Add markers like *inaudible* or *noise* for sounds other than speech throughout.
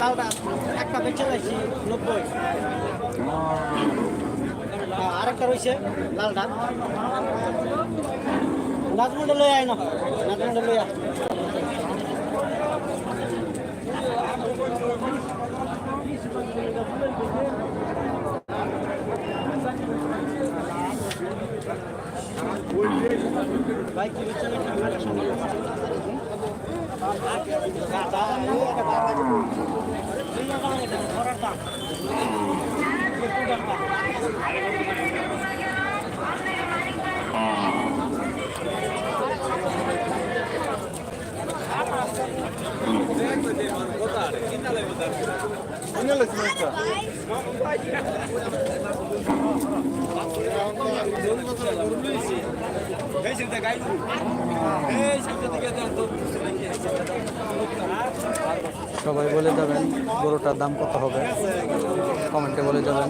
লাউটা একটা বেচে যাচ্ছি নব্বই আরেকটা রয়েছে লালটা নাজমুন্ডা লই আয় না নাজমুন্ডা লই আয়। ভাই কি হচ্ছে? সবাই বলে যাবেন গরুটার দাম কত হবে? কমেন্টে বলে যাবেন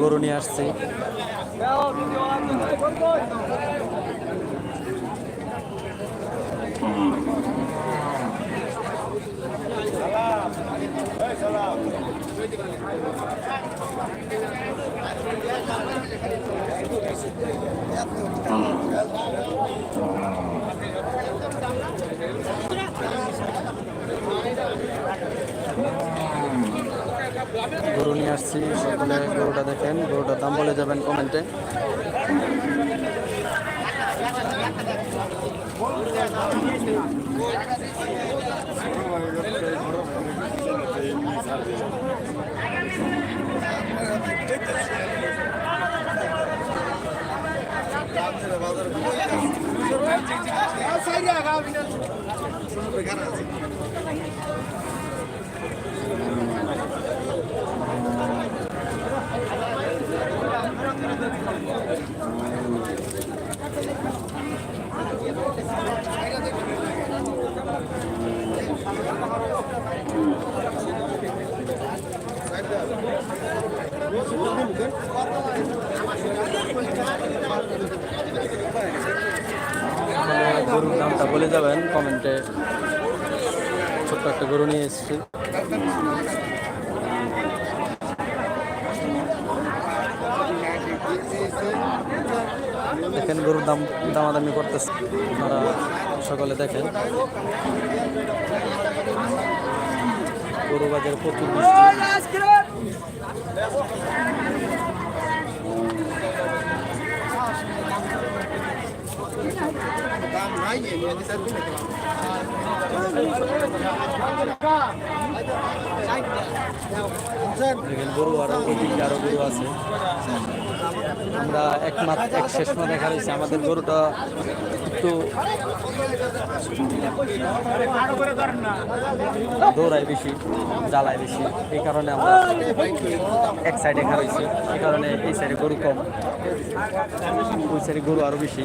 গরু নিয়ে আসছি। গরু নিয়ে আসছি। সকলে গরুটা দেখেন গরুটার দাম বলে যাবেন কমেন্টে তাহলে গরুর দামটা বলে যাবেন কমেন্টে ছোট্ট একটা গরু নিয়ে এসেছি। দেখেন গরুর দাম, দামাদামি করতেছে। আপনারা সকলে দেখেন। গরু বাজারে প্রচুর বৃষ্টি দেখেন গরু আরও আরও গরু আছে। আমরা এক মাস এক শেষ মাস দেখা হয়েছে আমাদের গরুটা একটু দৌড়ায় বেশি, জ্বালায় বেশি। এই কারণে আমরা এক সাইডে খারাইছি এই কারণে এই সাইডে গরু কম, ওই সাইডে গরু আরও বেশি।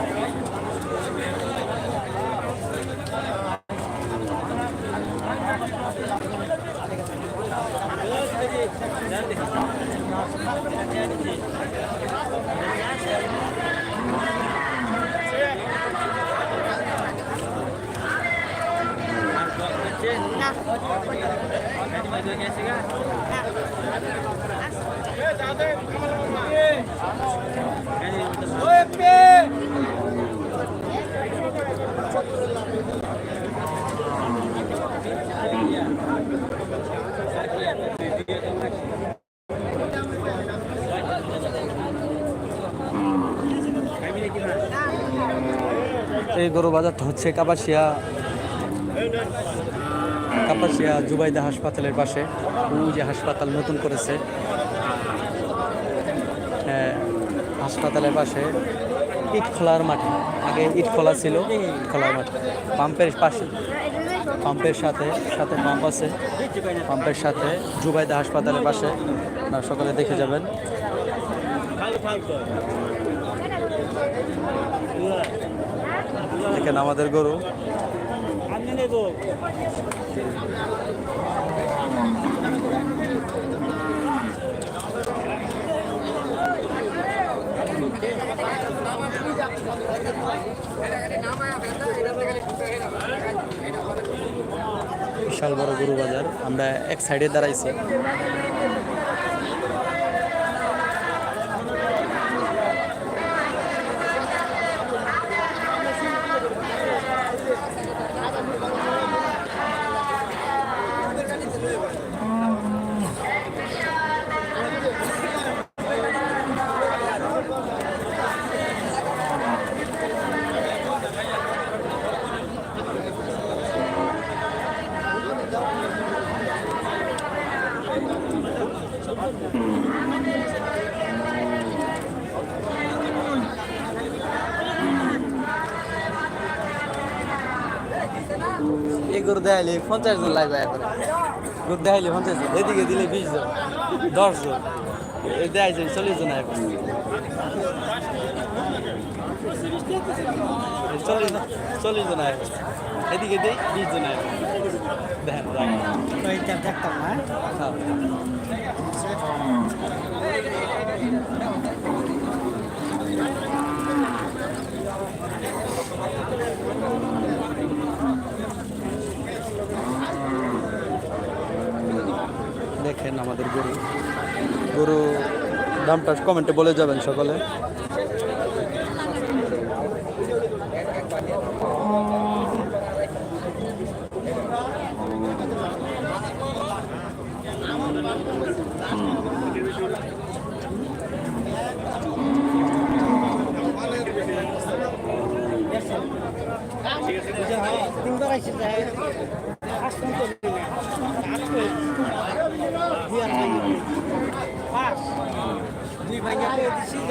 এই গরু বাজারটা হচ্ছে কাপাসিয়া কাপাসিয়া জুবাইদা হাসপাতালের পাশে। ও যে হাসপাতাল নতুন করেছে। হাসপাতালের পাশে ইট খোলার মাঠে। আগে ইট খোলা ছিল, ইট খোলার মাঠে। পাম্পের পাশে, পাম্পের সাথে সাথে পাম্প আছে। পাম্পের সাথে জুবাইদা হাসপাতালের পাশে আপনারা সকালে দেখে যাবেন। দেখেন আমাদের গরু। বিশাল বড় গরু বাজার আমরা এক সাইডে দাঁড়াইছি। দেখাইলে পঞ্চাশ জন লাগবে এখন। গরু দেখাইলে পঞ্চাশ জন এদিকে দিলে বিশ জন দশ জন দেখাইছে চল্লিশ জন এখন। চল্লিশ জন চল্লিশ জন এখন। এদিকে দেই বিশ জন এখন। দেখেন দেখতাম না হ্যাঁ দেখেন আমাদের গরু। গরু দামটা কমেন্টে বলে যাবেন সকলে। তিনবার আইসে যায় পাঁচ পর্যন্ত দুই আর ভাঙি পাঁচ দুই ভাঙি পেয়ে দিছি যে আট হলে নিতে হবে ঠিক আছে তাহলে গরু ব্যবস্থা খাই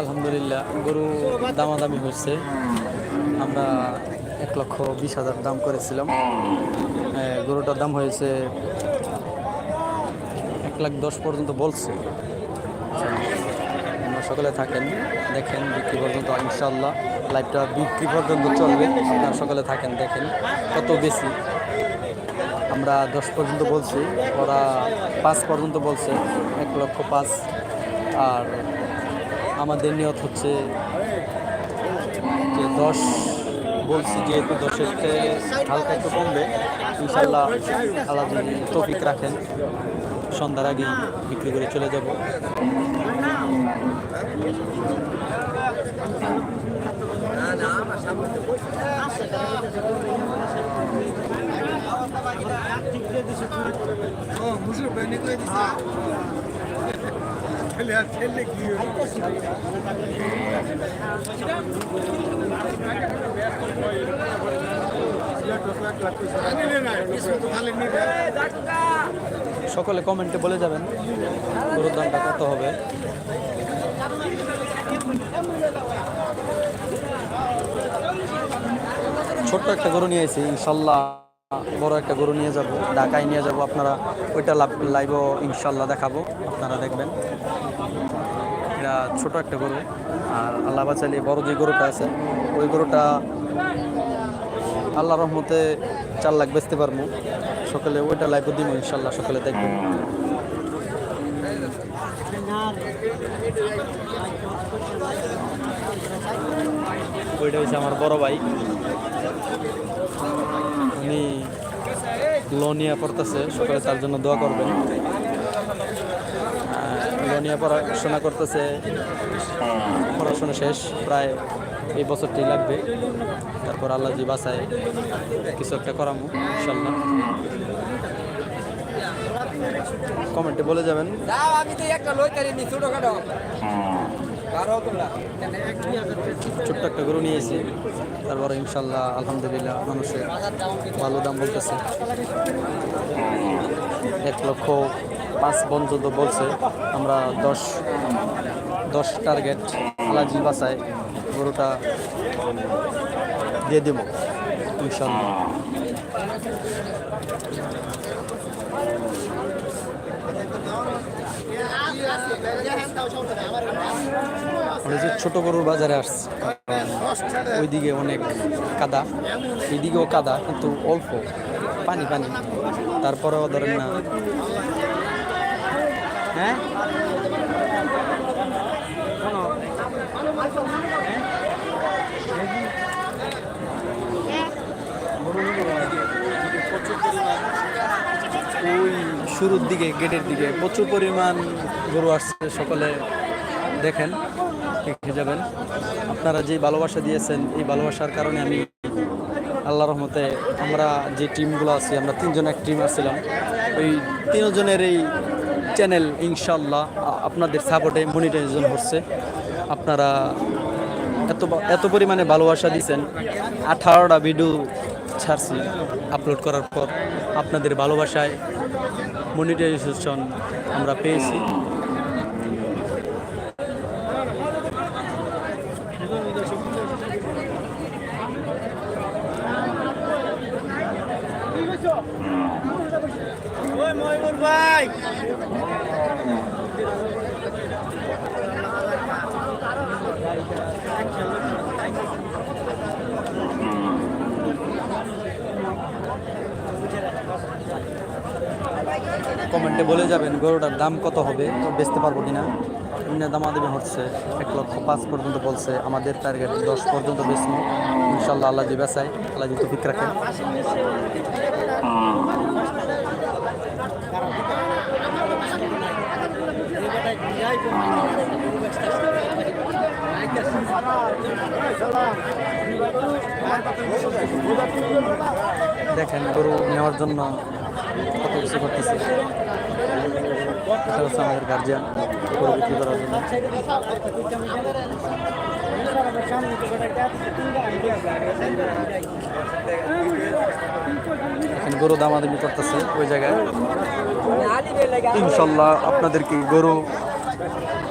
আলহামদুলিল্লাহ, গরু দামাদামি হচ্ছে। আমরা এক লক্ষ বিশ হাজার দাম করেছিলাম। গরুটার দাম হয়েছে এক লাখ দশ পর্যন্ত বলছে। আমরা সকলে থাকেন, দেখেন বিক্রি পর্যন্ত ইনশাল্লাহ লাইভটা বিক্রি পর্যন্ত চলবে। সকলে থাকেন, দেখেন কত বেশি। আমরা দশ পর্যন্ত বলছি, ওরা পাঁচ পর্যন্ত বলছে, এক লক্ষ পাঁচ। আর আমাদের নিয়ত হচ্ছে যে দশ বলছি, যেহেতু দশের থেকে হালকা একটু কমবে, ইনশাল্লাহ আল্লাহ যদি তৌফিক রাখেন। সন্ধ্যার আগেই বিক্রি করে চলে যাব। সকলে কমেন্টে বলে যাবেন গরুর কত হবে। ছোট্ট একটা গরু নিয়েছি ইনশাল্লাহ। বড় একটা গরু নিয়ে যাব, ঢাকায় নিয়ে যাব, আপনারা ওইটা লাইভ ইনশাল্লাহ দেখাবো, আপনারা দেখবেন। এটা ছোট একটা গরু, আর আল্লাহ বাচালি বড় যে গরুটা আছে, ওই গরুটা আল্লাহ রহমতে চার লাখ বেচতে পারব। সকালে ওইটা লাইভ দিব ইনশাল্লাহ সকালে দেখবেন। ওইটা হচ্ছে আমার বড় ভাই। উনি লোনিয়া পড়তেছে সকালে তার জন্য দোয়া করবেন। লোনিয়া পড়াশোনা করতেছে পড়াশোনা শেষ প্রায় এই বছরটি লাগবে। তারপর আল্লাহ জি বাসায় কিছু একটা করামো ইনশাল্লাহ। কমেন্টে বলে যাবেন। আমি তো একটা লই তারিনি ছোটখাটো। তোলা ছোট্ট একটা গরু নিয়েছি। তারপরে ইনশাল্লাহ, আলহামদুলিল্লাহ মানুষের ভালো দাম বলতেছে। এক লক্ষ পাঁচ পর্যন্ত বলছে। আমরা দশ দশ টার্গেট আলাজি বাসায় গরুটা দিয়ে দেব, ইনশাল্লাহ। আমরা যে ছোট গরুর বাজারে আসছি। ওইদিকে অনেক কাদা, এইদিকেও কাদা, কিন্তু অল্প, পানি পানি। তারপরেও ধরেন না। হ্যাঁ ওই শুরুর দিকে, গেটের দিকে প্রচুর পরিমাণ গরু আসছে, সকলে দেখেন, দেখে যাবেন। আপনারা যে ভালোবাসা দিয়েছেন, এই ভালোবাসার কারণে আমি আল্লাহ রহমতে আমরা যে টিমগুলো আছি, আমরা তিনজন এক টিম আসছিলাম ওই তিনজনের এই চ্যানেল ইনশাল্লাহ আপনাদের সাপোর্টে মনিটাইজেশন হচ্ছে। আপনারা এত এত পরিমাণে ভালোবাসা দিয়েছেন, আঠারোটা ভিডিও ছাড়ছি আপলোড করার পর। আপনাদের ভালোবাসায় মনিটাইজেশন আমরা পেয়েছি। ভাই কমেন্টে বলে যাবেন গরুটার দাম কত হবে বেচতে পারব কিনা? এমনি দামাদামি হচ্ছে, এক লক্ষ পাঁচ পর্যন্ত বলছে, আমাদের টার্গেট দশ পর্যন্ত বেচবো। ইনশাল্লাহ আল্লাহ জি বেসাই আল্লাহ জি টপিক রাখেন দেখেন গরু নেওয়ার জন্য কত কিছু করতেছে। এটা হচ্ছে আমাদের গার্জিয়ান গরু বিক্রি করার জন্য। গরু করতেছে ওই জায়গায়। ইনশাল্লাহ আপনাদেরকে গরু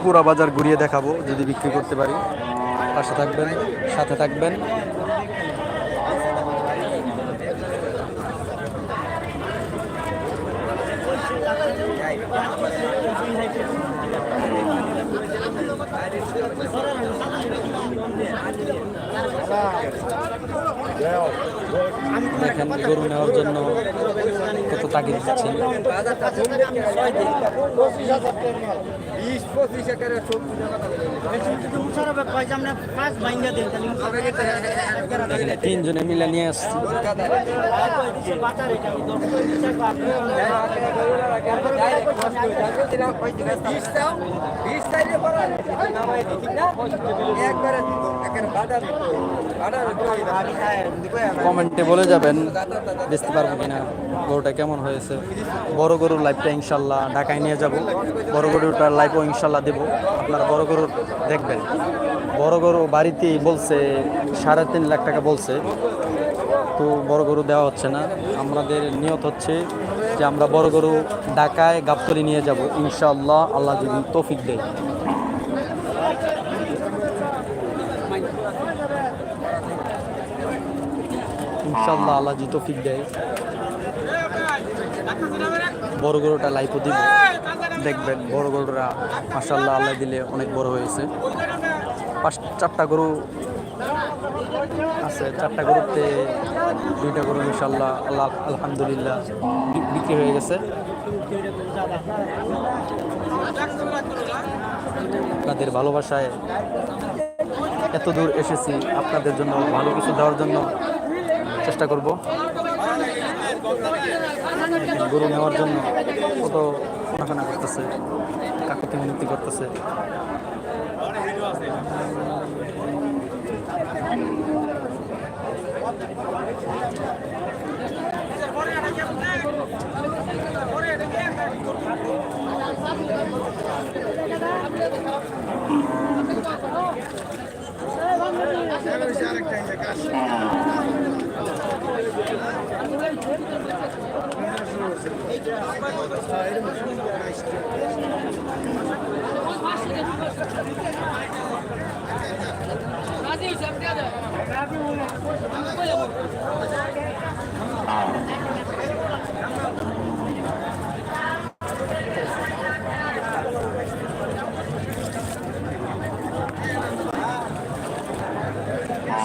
পুরা বাজার ঘুরিয়ে দেখাবো, যদি বিক্রি করতে পারি। পাশে থাকবেন, সাথে থাকবেন। দেখেন গরু নেওয়ার জন্য কত তাগিদ এখানে তিনজনে মিলে নিয়ে আসছি। একবারে বাজার। কমেন্টে বলে যাবেন বেচতে পারব কিনা, গরুটা কেমন হয়েছে। বড় গরুর লাইফটা ইনশাল্লাহ ঢাকায় নিয়ে যাব। বড় গরুটার লাইফও ইনশাল্লাহ দেব। আপনারা বড় গরুর দেখবেন। বড় গরু বাড়িতেই বলছে, সাড়ে তিন লাখ টাকা বলছে। তো বড় গরু দেওয়া হচ্ছে না। আমাদের নিয়ত হচ্ছে যে আমরা বড় গরু ঢাকায় গাবতলি নিয়ে যাব। ইনশাল্লাহ আল্লাহ যদি তৌফিক দেয়। ইনশাল্লাহ আল্লাহ যদি তৌফিক দেয়। বড় গরুটা লাইফও দিব। দেখবেন বড় গরুরা মাসাল্লাহ আল্লাহ দিলে অনেক বড় হয়েছে। পাঁচ চারটা গরু আছে, চারটা গরুতে দুইটা গরু ইনশাল্লাহ আল্লাহ আলহামদুলিল্লাহ বিক্রি হয়ে গেছে। আপনাদের ভালোবাসায় এত দূর এসেছি। আপনাদের জন্য ভালো কিছু দেওয়ার জন্য চেষ্টা করব গরু নেওয়ার জন্য কত কোনাকানা করতেছে কাকুতি মিনতি করতেছে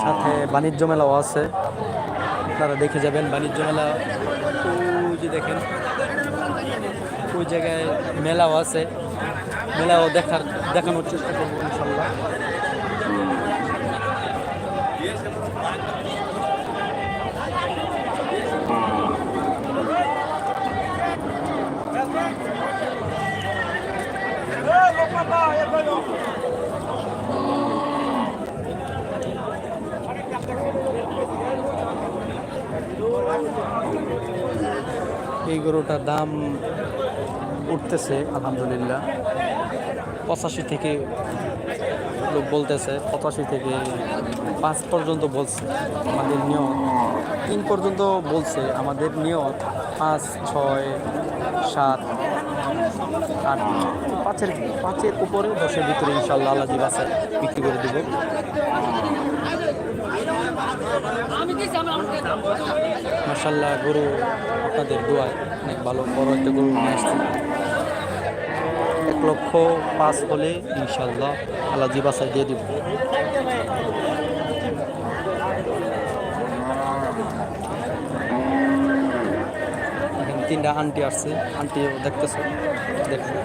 সাথে বাণিজ্য মেলাও আছে। আপনারা দেখে যাবেন বাণিজ্য মেলা। যে দেখেন। ওই জায়গায় মেলাও আছে। মেলাও দেখার দেখানোর চেষ্টা করব ইনশাল্লাহ। এই গরুটার দাম উঠতেছে, আলহামদুলিল্লাহ। পঁচাশি থেকে লোক বলতেছে, পঁচাশি থেকে পাঁচ পর্যন্ত বলছে। আমাদের নিয়ম তিন পর্যন্ত বলছে, আমাদের নিয়ত পাঁচ, ছয়, সাত, আট, পাঁচের পাঁচের উপরে, দশের ভিতরে ইনশাল্লাহ আল্লাহ আছে বিক্রি করে দেবো। মার্শাল্লাহ গরু আপনাদের দোয়ায় অনেক ভালো বড় একটা গরু নিয়ে আসছি। এক লক্ষ পাঁচ হলে ইনশাল্লাহ আল্লাহ বাসায় দিয়ে দিব। তিনটা আন্টি আসছে আন্টি দেখতেছে, দেখুন।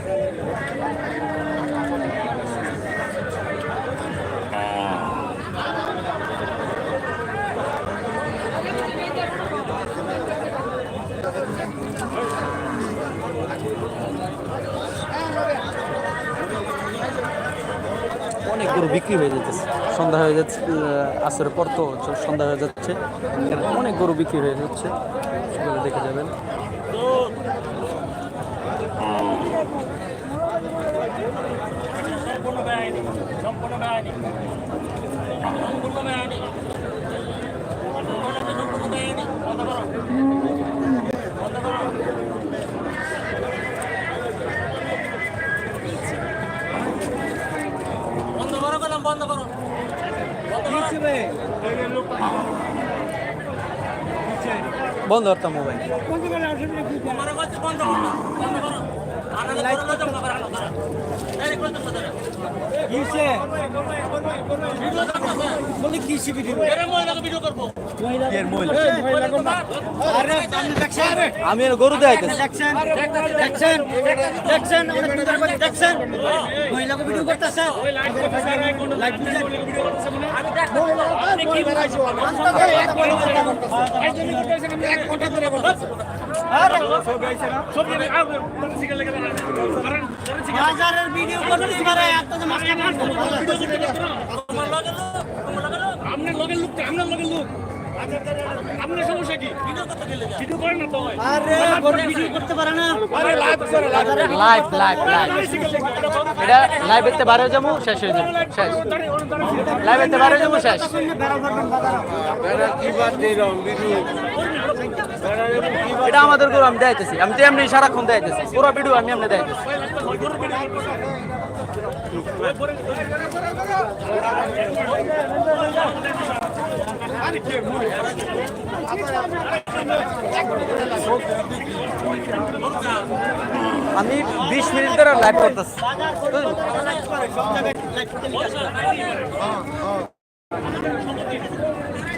অনেক গরু বিক্রি হয়ে যেতেছে সন্ধ্যা হয়ে যাচ্ছে আসরের পর তো সন্ধ্যা হয়ে যাচ্ছে। অনেক গরু বিক্রি হয়ে যাচ্ছে সেগুলো দেখে যাবেন। বন্ধ করতাম মোবাইল। বন্ধ বলে কিসে ভিডিও আরে আপনি দেখছেন আমি গরু দেখছেন দেখছেন দেখছেন অনেক সুন্দর করে দেখছেন। মহিলাকে ভিডিও করতেছে। লাইভ বাজারের ভিডিও করতেছি মানে একটা যে মাস্টার আপনার লগের লোক আপনার লগের লোক। আপনার সমস্যা কি? ভিডিও করেন না তো আরে বড় ভিডিও করতে পারে না। আরে লাইভ করে লাইভ লাইভ লাইভ এটা লাইভ এতে বারো যাব শেষ হয়ে যাবে। শেষ। লাইভ এতে বারো যাব শেষ। এটা আমাদের গরু আমি দেখাইতেছি। আমি তো এমনি সারাক্ষণ দেখাইতেছি। পুরো ভিডিও আমি এমনি দেখাইতেছি। আমি বিশ মিনিট ধরে লাইভ করতেছি।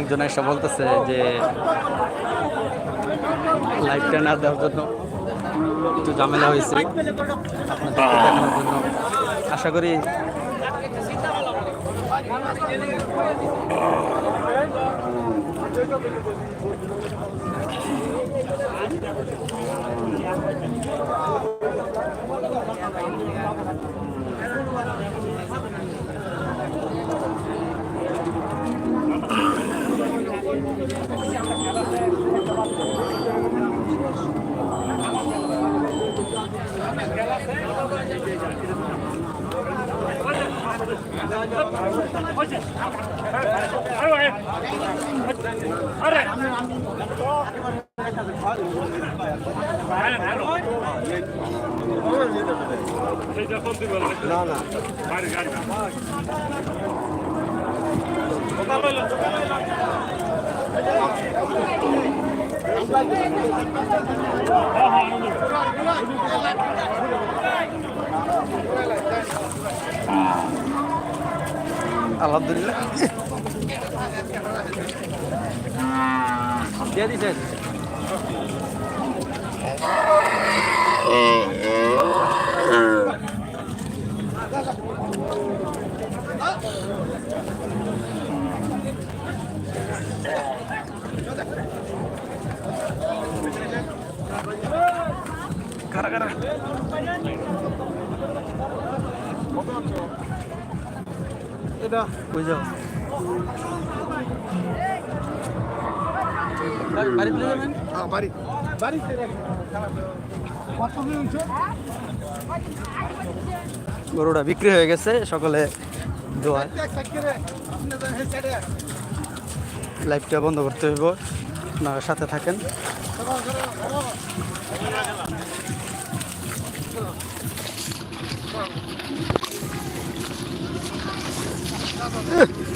একজন এসে বলতেছে যে লাইভটা না দেওয়ার জন্য একটু ঝামেলা হয়েছে। আশা করি। না না গাড়ি গাড়ি আলহামদুলিল্লাহ দিয়ে দিছেন কারা কারা এটা বাড়ি- বাড়িতে নিয়ে গরুটা বিক্রি হয়ে গেছে সকলে লাইভটা বন্ধ করতে হইব আপনারা সাথে থাকেন। Ugh! *laughs*